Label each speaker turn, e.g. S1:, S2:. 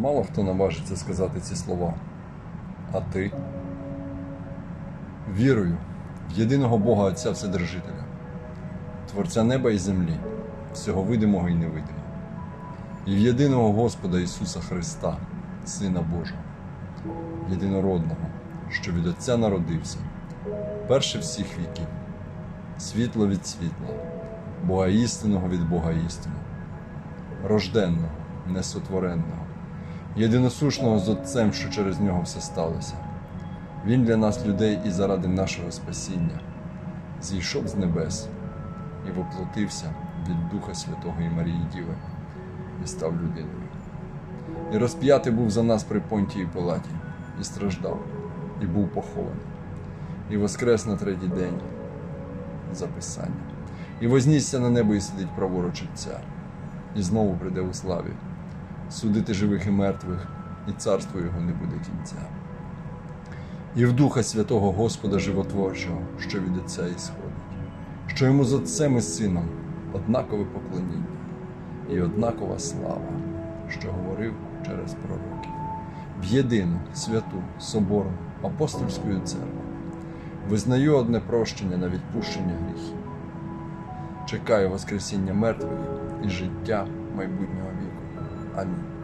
S1: Мало хто наважиться сказати ці слова. А ти? Вірую в єдиного Бога Отця Вседержителя, Творця неба і землі, всього видимого і невидимого, і в єдиного Господа Ісуса Христа, Сина Божого, єдинородного, що від Отця народився, перше всіх віків, світло від світла, Бога істинного від Бога істинного, рожденного, несотвореного, єдиносушного з Отцем, що через нього все сталося. Він для нас, людей, і заради нашого спасіння, зійшов з небес і воплотився від Духа Святого і Марії Діви і став людиною. І розп'ятий був за нас при Понтії Пилаті, і страждав, і був похований, і воскрес на третій день за Писанням, і вознісся на небо і сидить праворуч Отця, і знову прийде у славі, судити живих і мертвих, і царство його не буде кінця. І в Духа Святого Господа Животворчого, що від Отця ісходить, що йому з Отцем і Сином однакове поклоніння і однакова слава, що говорив через пророків, в єдину святу Соборну апостольську церкву. Визнаю одне прощення на відпущення гріхів. Чекаю Воскресіння мертвих і життя майбутнього віку. 아.